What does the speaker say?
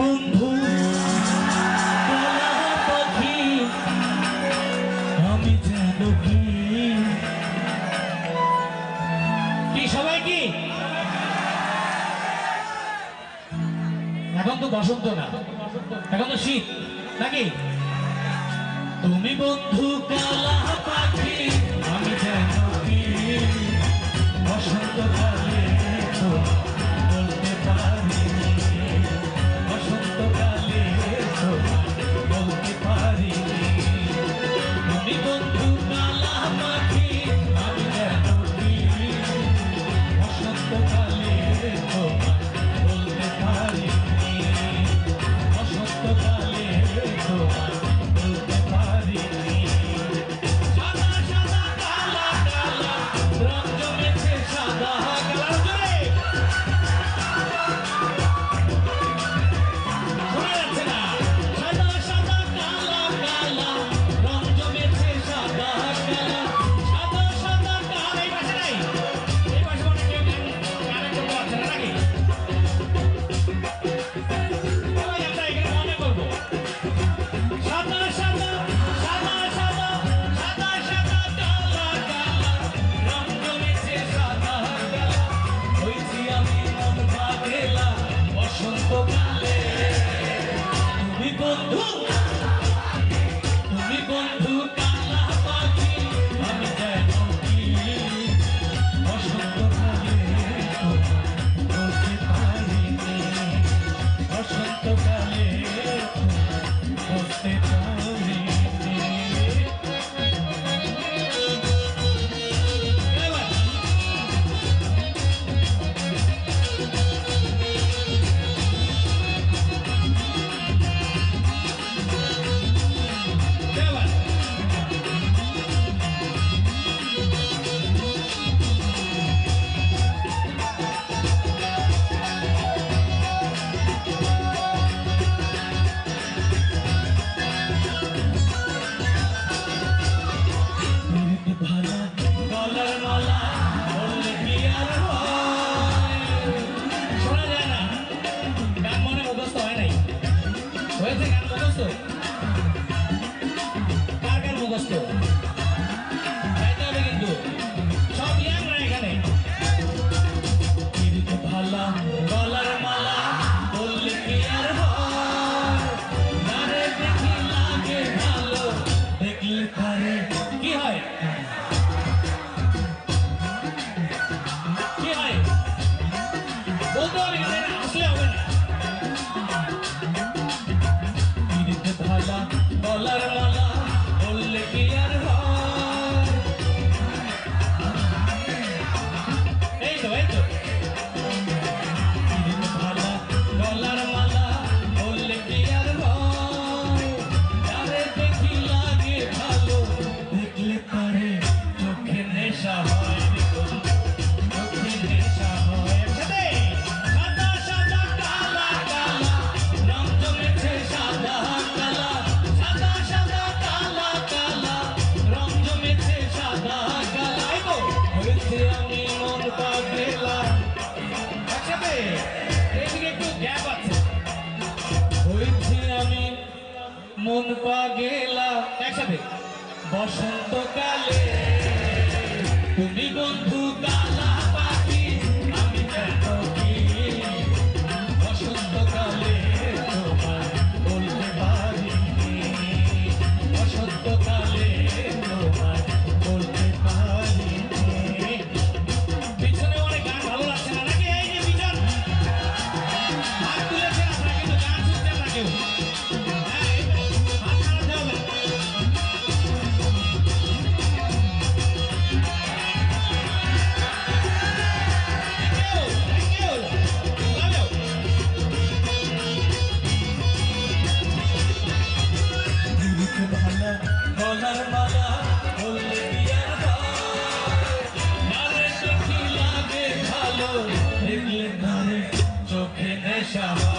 বন্ধু পাখি, আমি যেন কি, সবাই কি? এখন তো বসন্ত না। এখন তো শীত, নাকি? তুমি বন্ধু কালা আছে করেছি আমি মন পা পাগেলা। একসাথে। বসন্তকালে তুমি বন্ধু কা deixa.